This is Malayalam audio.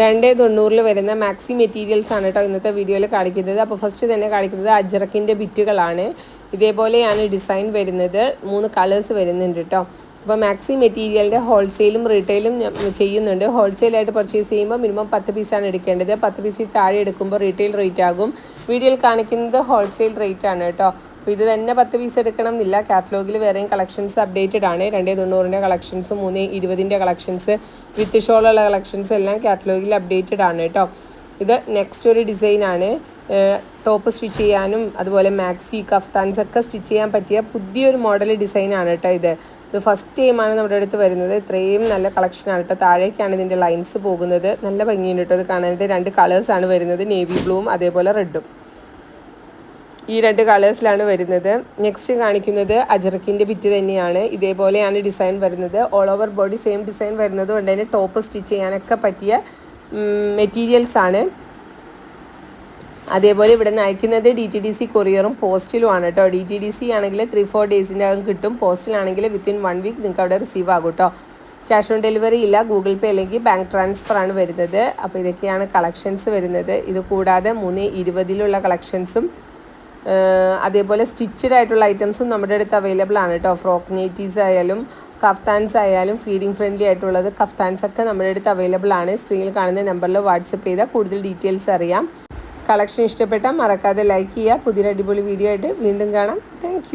രണ്ട് തൊണ്ണൂറിൽ വരുന്ന മാക്സി മെറ്റീരിയൽസ് ആണ് കേട്ടോ ഇന്നത്തെ വീഡിയോയിൽ കാണിക്കുന്നത്. അപ്പോൾ ഫസ്റ്റ് തന്നെ കാണിക്കുന്നത് അജ്രക്കിന്റെ ബിറ്റുകളാണ് ഇതേപോലെയാണ് ഡിസൈൻ വരുന്നത്. മൂന്ന് കളേഴ്സ് വരുന്നുണ്ട് കേട്ടോ അപ്പോൾ മാക്സി മെറ്റീരിയലിന്റെ ഹോൾസെയിലും റീറ്റെയിലും ചെയ്യുന്നുണ്ട്. ഹോൾസെയിലായിട്ട് പർച്ചേസ് ചെയ്യുമ്പോൾ മിനിമം പത്ത് പീസാണ് എടുക്കേണ്ടത്. പത്ത് പീസിൽ താഴെ എടുക്കുമ്പോൾ റീറ്റെയിൽ റേറ്റ് ആകും. വീഡിയോയിൽ കാണിക്കുന്നത് ഹോൾസെയിൽ റേറ്റ് ആണ് കേട്ടോ അപ്പോൾ ഇത് തന്നെ പത്ത് പീസ് എടുക്കണം എന്നില്ല കാറ്റലോഗിൽ വേറെയും കളക്ഷൻസ് അപ്ഡേറ്റഡ് ആണ്. രണ്ടേ തൊണ്ണൂറിന്റെ കളക്ഷൻസ് മൂന്ന് ഇരുപതിന്റെ കളക്ഷൻസ് വിത്ത് ഷോളുള്ള കളക്ഷൻസ് എല്ലാം കാറ്റലോഗിൽ അപ്ഡേറ്റഡ് ആണ് കേട്ടോ. ഇത് നെക്സ്റ്റ് ഒരു ഡിസൈനാണ് ടോപ്പ് സ്റ്റിച്ച് ചെയ്യാനും അതുപോലെ മാക്സി കഫ്താൻസ് ഒക്കെ സ്റ്റിച്ച് ചെയ്യാൻ പറ്റിയ പുതിയൊരു മോഡൽ ഡിസൈനാണ് കേട്ടോ ഇത്. ഇത് ഫസ്റ്റ് ടൈമാണ് നമ്മുടെ അടുത്ത് വരുന്നത്. ഇത്രയും നല്ല കളക്ഷനാണ് കേട്ടോ. താഴേക്കാണ് ഇതിന്റെ ലൈൻസ് പോകുന്നത്. നല്ല ഭംഗിയുണ്ട് കേട്ടോ ഇത് കാണാനായിട്ട്. രണ്ട് കളേഴ്സാണ് വരുന്നത്. നേവി ബ്ലൂവും അതേപോലെ റെഡും ഈ രണ്ട് കളേഴ്സിലാണ് വരുന്നത്. നെക്സ്റ്റ് കാണിക്കുന്നത് അജറക്കിന്റെ ബിറ്റ് തന്നെയാണ്. ഇതേപോലെയാണ് ഡിസൈൻ വരുന്നത്. All over body same design വരുന്നത് കൊണ്ട് തന്നെ ടോപ്പ് സ്റ്റിച്ച് ചെയ്യാനൊക്കെ പറ്റിയ മെറ്റീരിയൽസ് ആണ്. അതേപോലെ ഇവിടെ നിന്ന് അയക്കുന്നത് ഡി ടി ഡി സി കൊറിയറും പോസ്റ്റിലുമാണ് കേട്ടോ ഡി ടി ഡി സി ആണെങ്കിൽ ത്രീ ഫോർ ഡേയ്സിന്റെ അകം കിട്ടും. പോസ്റ്റിലാണെങ്കിൽ വിത്തിൻ വൺ വീക്ക് നിങ്ങൾക്ക് അവിടെ റിസീവ് ആകും കേട്ടോ ക്യാഷ് ഓൺ ഡെലിവറി ഇല്ല. ഗൂഗിൾ പേ അല്ലെങ്കിൽ ബാങ്ക് ട്രാൻസ്ഫർ ആണ് വരുന്നത്. അപ്പോൾ ഇതൊക്കെയാണ് കളക്ഷൻസ് വരുന്നത്. ഇത് കൂടാതെ മൂന്ന് ഇരുപതിലുള്ള കളക്ഷൻസും അതേപോലെ സ്റ്റിച്ചഡ് ആയിട്ടുള്ള ഐറ്റംസും നമ്മുടെ അടുത്ത് അവൈലബിൾ ആണ് കേട്ടോ. ഫ്രോക്ക് നെറ്റീസ് ആയാലും കഫ്താൻസ് ആയാലും ഫീഡിങ് ഫ്രണ്ട്ലി ആയിട്ടുള്ളത് കഫ്താൻസ് ഒക്കെ നമ്മുടെ അടുത്ത് അവൈലബിൾ ആണ്. സ്ക്രീനിൽ കാണുന്ന നമ്പറിൽ വാട്സപ്പ് ചെയ്താൽ കൂടുതൽ ഡീറ്റെയിൽസ് അറിയാം. കളക്ഷൻ ഇഷ്ടപ്പെട്ടാൽ മറക്കാതെ ലൈക്ക് ചെയ്യുക. പുതിയൊരു അടിപൊളി വീഡിയോ ആയിട്ട് വീണ്ടും കാണാം. താങ്ക്